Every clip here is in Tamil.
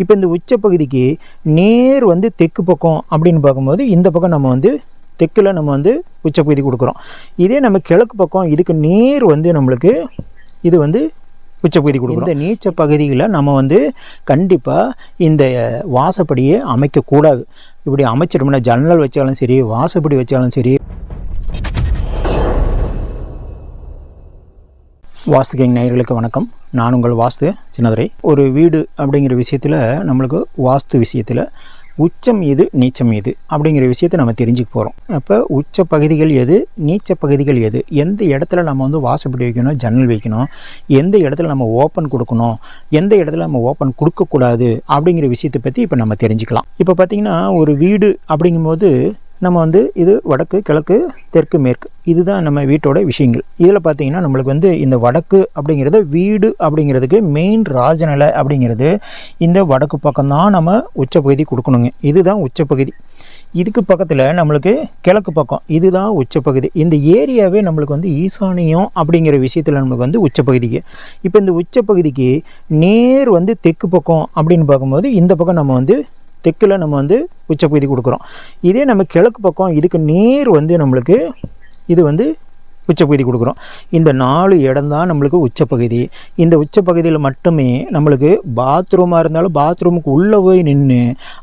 இப்போ இந்த உச்சப்பகுதிக்கு நேர் வந்து தெற்கு பக்கம் அப்படின்னு பார்க்கும்போது இந்த பக்கம் நம்ம வந்து தெற்கில் நம்ம வந்து உச்சப்பகுதி கொடுக்குறோம். இதே நம்ம கிழக்கு பக்கம் இதுக்கு நேர் வந்து நம்மளுக்கு இது வந்து உச்சப்பகுதி கொடுக்கும் இந்த நீச்ச பகுதியில் நம்ம வந்து கண்டிப்பாக இந்த வாசப்படியை அமைக்கக்கூடாது. இப்படி அமைச்சிட்டோம்னா ஜன்னல் வச்சாலும் சரி வாசப்படி வச்சாலும் சரி வாஸ்துகிங் நேயர்களுக்கு வணக்கம். நான் உங்கள் வாஸ்து சின்னதுரை. ஒரு வீடு அப்படிங்கிற விஷயத்தில் நம்மளுக்கு வாஸ்து விஷயத்தில் உச்சம் எது நீச்சம் எது அப்படிங்கிற விஷயத்தை நம்ம தெரிஞ்சுக்க போகிறோம் அப்போ உச்ச பகுதிகள் எது நீச்ச பகுதிகள் எது எந்த இடத்துல நம்ம வந்து வாசப்படி வைக்கணும் ஜன்னல் வைக்கணும் எந்த இடத்துல நம்ம ஓப்பன் கொடுக்கணும் எந்த இடத்துல நம்ம ஓப்பன் கொடுக்கக்கூடாது அப்படிங்கிற விஷயத்தை பற்றி இப்போ நம்ம தெரிஞ்சுக்கலாம். இப்போ பார்த்திங்கன்னா ஒரு வீடு அப்படிங்கும்போது நம்ம வந்து இது வடக்கு கிழக்கு தெற்கு மேற்கு. இதுதான் நம்ம வீட்டோட விஷயங்கள். இதில் பார்த்தீங்கன்னா நம்மளுக்கு வந்து இந்த வடக்கு அப்படிங்கிறது வீடு அப்படிங்கிறதுக்கு மெயின் ராஜநிலை அப்படிங்கிறது இந்த வடக்கு பக்கம்தான் நம்ம உச்சப்பகுதி கொடுக்கணுங்க. இதுதான் உச்சப்பகுதி. இதுக்கு பக்கத்தில் நம்மளுக்கு கிழக்கு பக்கம். இதுதான் உச்சப்பகுதி. இந்த ஏரியாவே நம்மளுக்கு வந்து ஈசானியம் அப்படிங்கிற விஷயத்தில் நம்மளுக்கு வந்து உச்சப்பகுதிக்கு. இப்போ இந்த உச்சப்பகுதிக்கு நேர் வந்து தெற்கு பக்கம் அப்படின்னு பார்க்கும்போது இந்த பக்கம் நம்ம வந்து தெற்கில் நம்ம வந்து உச்சப்பகுதி கொடுக்குறோம். இதே நம்ம கிழக்கு பக்கம் இதுக்கு நேர் வந்து நம்மளுக்கு இது வந்து உச்சப்பகுதி கொடுக்குறோம். இந்த நாலு இடம் தான் நம்மளுக்கு உச்சப்பகுதி. இந்த உச்சப்பகுதியில் மட்டுமே நம்மளுக்கு பாத்ரூமாக இருந்தாலும் பாத்ரூமுக்கு உள்ளே போய் நின்று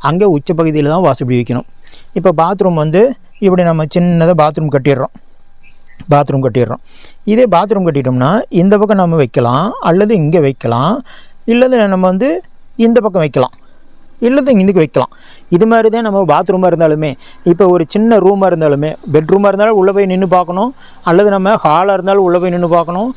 அங்கே உச்சப்பகுதியில் தான் வாசப்படி வைக்கணும். இப்போ பாத்ரூம் வந்து இப்படி நம்ம சின்னதாக பாத்ரூம் கட்டிடுறோம். பாத்ரூம் கட்டிடுறோம். இதே பாத்ரூம் கட்டிட்டோம்னா இந்த பக்கம் நம்ம வைக்கலாம் அல்லது இங்கே வைக்கலாம் இல்லது நம்ம வந்து இந்த பக்கம் வைக்கலாம். இல்லது இந்துக்கு வைக்கலாம். இது மாதிரி தான் நம்ம பாத்ரூமாக இருந்தாலுமே இப்போ ஒரு சின்ன ரூமாக இருந்தாலுமே பெட்ரூமாக இருந்தாலும் உள்ளே போய் நின்று பார்க்கணும். அல்லது நம்ம ஹாலாக இருந்தாலும் உள்ளே போய் நின்று பார்க்கணும்.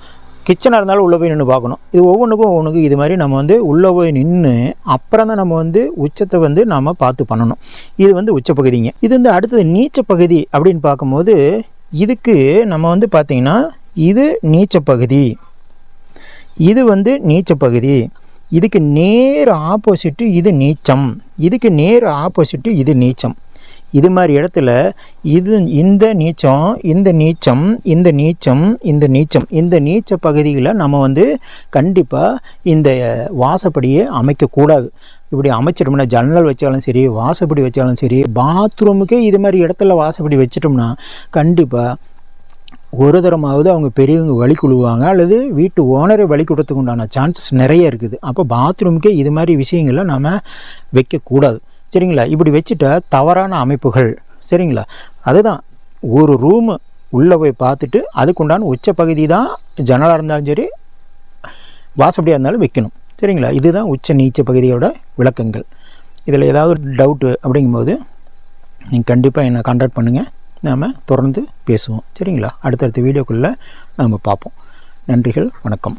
கிச்சனாக இருந்தாலும் உள்ளே போய் நின்று பார்க்கணும். இது ஒவ்வொன்றுக்கும் ஒவ்வொன்றுக்கும் இது மாதிரி நம்ம வந்து உள்ளே போய் நின்று அப்புறம் தான் நம்ம வந்து உச்சத்தை வந்து நாம் பார்த்து பண்ணணும். இது வந்து உச்சப்பகுதிங்க இது வந்து அடுத்தது நீச்ச பகுதி அப்படின்னு பார்க்கும்போது இதுக்கு நம்ம வந்து பார்த்திங்கன்னா இது நீச்ச பகுதி. இது வந்து நீச்ச பகுதி. இதுக்கு நேர் ஆப்போசிட்டு இது நீச்சம். இதுக்கு நேர் ஆப்போசிட்டு இது நீச்சம். இது மாதிரி இடத்துல இது இந்த நீச்சம் இந்த நீச்சம் இந்த நீச்சம் இந்த நீச்சம் இந்த நீச்ச பகுதியில் நம்ம வந்து கண்டிப்பாக இந்த வாசப்படியை அமைக்கக்கூடாது இப்படி அமைச்சிட்டோம்னா ஜன்னல் வச்சாலும் சரி வாசப்படி வச்சாலும் சரி பாத்ரூமுக்கே இது மாதிரி இடத்துல வாசப்படி வச்சிட்டோம்னா கண்டிப்பாக ஒரு தரமாவது அவங்க பெரியவங்க வழி கொள்வாங்க அல்லது வீட்டு ஓனரை வழி கொடுறதுக்கு உண்டான சான்சஸ் நிறைய இருக்குது. அப்போ பாத்ரூமுக்கே இது மாதிரி விஷயங்களை நாம் வைக்கக்கூடாது. சரிங்களா? இப்படி வச்சுட்ட தவறான அமைப்புகள். சரிங்களா? அதுதான். ஒரு ரூமு உள்ளே போய் பார்த்துட்டு அதுக்குண்டான உச்ச பகுதி தான் ஜன்னலாக இருந்தாலும் சரி வாசப்படியாக இருந்தாலும் வைக்கணும். சரிங்களா? இதுதான் உச்ச நீச்ச பகுதியோட விளக்கங்கள். இதில் ஏதாவது டவுட்டு அப்படிங்கும்போது நீங்கள் கண்டிப்பாக என்னை கான்டாக்ட் பண்ணுங்கள் நாம் தொடர்ந்து பேசுவோம். சரிங்களா? அடுத்தடுத்த வீடியோக்குள்ளே நாம் பார்ப்போம். நன்றிகள் வணக்கம்.